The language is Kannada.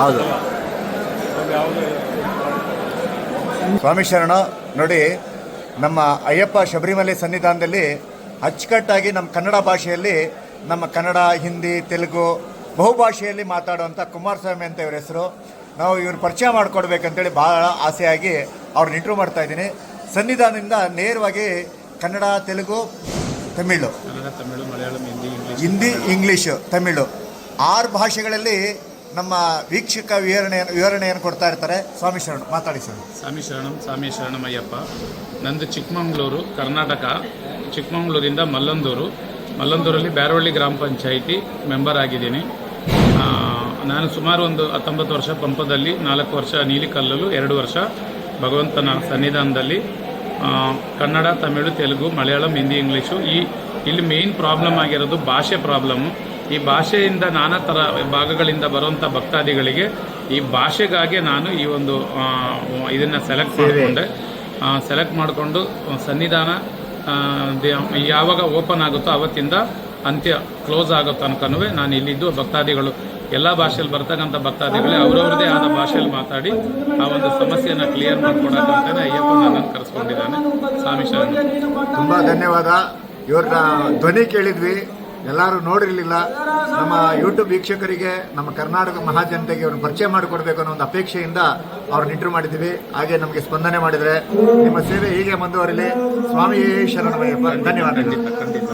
ಹೌದು. ಸ್ವಾಮಿ ಶರಣ ನೋಡಿ ನಮ್ಮ ಅಯ್ಯಪ್ಪ ಶಬರಿಮಲೆ ಸನ್ನಿಧಾನದಲ್ಲಿ ಅಚ್ಚುಕಟ್ಟಾಗಿ ನಮ್ಮ ಕನ್ನಡ ಭಾಷೆಯಲ್ಲಿ ನಮ್ಮ ಕನ್ನಡ ಹಿಂದಿ ತೆಲುಗು ಬಹುಭಾಷೆಯಲ್ಲಿ ಮಾತಾಡುವಂಥ ಕುಮಾರಸ್ವಾಮಿ ಅಂತ ಇವ್ರ ಹೆಸರು. ನಾವು ಇವ್ರ ಪರಿಚಯ ಮಾಡಿಕೊಡ್ಬೇಕಂತೇಳಿ ಭಾಳ ಆಸೆಯಾಗಿ ಅವ್ರನ್ನ ಇಂಟ್ರೂ ಮಾಡ್ತಾ ಇದ್ದೀನಿ. ಸನ್ನಿಧಾನದಿಂದ ನೇರವಾಗಿ ಕನ್ನಡ ತೆಲುಗು ತಮಿಳು. ಕನ್ನಡ ತಮಿಳು ಮಲಯಾಳಂ ಹಿಂದಿ ಇಂಗ್ಲೀಷ್. ಹಿಂದಿ ಇಂಗ್ಲೀಷು ತಮಿಳು. ಆರು ಭಾಷೆಗಳಲ್ಲಿ ನಮ್ಮ ವೀಕ್ಷಕ ವಿವರಣೆ, ವಿವರಣೆಯನ್ನು ಕೊಡ್ತಾ ಇರ್ತಾರೆ. ಸ್ವಾಮಿ ಶರಣ, ಮಾತಾಡಿ ಸರ್. ಸ್ವಾಮಿ ಶರಣಂ, ಸ್ವಾಮಿ ಶರಣಮಯ್ಯಪ್ಪ. ನಂದು ಚಿಕ್ಕಮಂಗ್ಳೂರು, ಕರ್ನಾಟಕ. ಚಿಕ್ಕಮಂಗ್ಳೂರಿಂದ ಮಲ್ಲಂದೂರು. ಮಲ್ಲಂದೂರಲ್ಲಿ ಬ್ಯಾರವಳ್ಳಿ ಗ್ರಾಮ ಪಂಚಾಯಿತಿ ಮೆಂಬರ್ ಆಗಿದ್ದೀನಿ. ನಾನು ಸುಮಾರು ಒಂದು ಹತ್ತೊಂಬತ್ತು ವರ್ಷ ಪಂಪದಲ್ಲಿ, ನಾಲ್ಕು ವರ್ಷ ನೀಲಿಕಲ್ಲಲು, ಎರಡು ವರ್ಷ ಭಗವಂತನ ಸನ್ನಿಧಾನದಲ್ಲಿ. ಕನ್ನಡ, ತಮಿಳು, ತೆಲುಗು, ಮಲಯಾಳಂ, ಹಿಂದಿ, ಇಂಗ್ಲೀಷು. ಈ, ಇಲ್ಲಿ ಮೇಯ್ನ್ ಪ್ರಾಬ್ಲಮ್ ಆಗಿರೋದು ಭಾಷೆ ಪ್ರಾಬ್ಲಮ್ಮು ಈ ಭಾಷೆಯಿಂದ ನಾನಾ ಥರ ಭಾಗಗಳಿಂದ ಬರುವಂಥ ಭಕ್ತಾದಿಗಳಿಗೆ ಈ ಭಾಷೆಗಾಗಿ ನಾನು ಈ ಒಂದು ಇದನ್ನು ಸೆಲೆಕ್ಟ್ ಮಾಡಿಕೊಂಡೆ. ಸೆಲೆಕ್ಟ್ ಮಾಡಿಕೊಂಡು ಸನ್ನಿಧಾನ ಯಾವಾಗ ಓಪನ್ ಆಗುತ್ತೋ ಅವತ್ತಿಂದ ಅಂತ್ಯ ಕ್ಲೋಸ್ ಆಗೋ ತನಕನೂ ನಾನು ಇಲ್ಲಿದ್ದು ಭಕ್ತಾದಿಗಳು. ಎಲ್ಲ ಭಾಷೆಯಲ್ಲಿ ಬರ್ತಕ್ಕಂಥ ಭಕ್ತಾದಿಗಳೇ ಅವರವ್ರದೇ ಆದ ಭಾಷೆಯಲ್ಲಿ ಮಾತಾಡಿ ಆ ಒಂದು ಸಮಸ್ಯೆಯನ್ನು ಕ್ಲಿಯರ್ ಮಾಡಿಕೊಡಕ್ಕಂತಾನೆ ಅಯ್ಯಪ್ಪ ನನ್ನನ್ನು ಕರೆಸ್ಕೊಂಡಿದ್ದಾನೆ. ಸ್ವಾಮಿ ಶರಣ. ತುಂಬ ಧನ್ಯವಾದ. ಇವ್ರನ್ನ ಧ್ವನಿ ಕೇಳಿದ್ವಿ. ಎಲ್ಲರೂ ನೋಡಿರಲಿಲ್ಲ. ನಮ್ಮ ಯೂಟ್ಯೂಬ್ ವೀಕ್ಷಕರಿಗೆ, ನಮ್ಮ ಕರ್ನಾಟಕ ಮಹಾಜನತೆಗೆ ಅವ್ರನ್ನ ಪರಿಚಯ ಮಾಡಿಕೊಡ್ಬೇಕು ಅನ್ನೋ ಒಂದು ಅಪೇಕ್ಷೆಯಿಂದ ಅವ್ರನ್ನ ಇಂಟ್ರೂ ಮಾಡಿದ್ವಿ ಹಾಗೆ ನಮಗೆ ಸ್ಪಂದನೆ ಮಾಡಿದರೆ ನಿಮ್ಮ ಸೇವೆ ಹೀಗೆ ಮುಂದುವರಿಲಿ. ಸ್ವಾಮಿ ಶರಣಮಯ್ಯಪ್ಪ ಧನ್ಯವಾದಗಳು.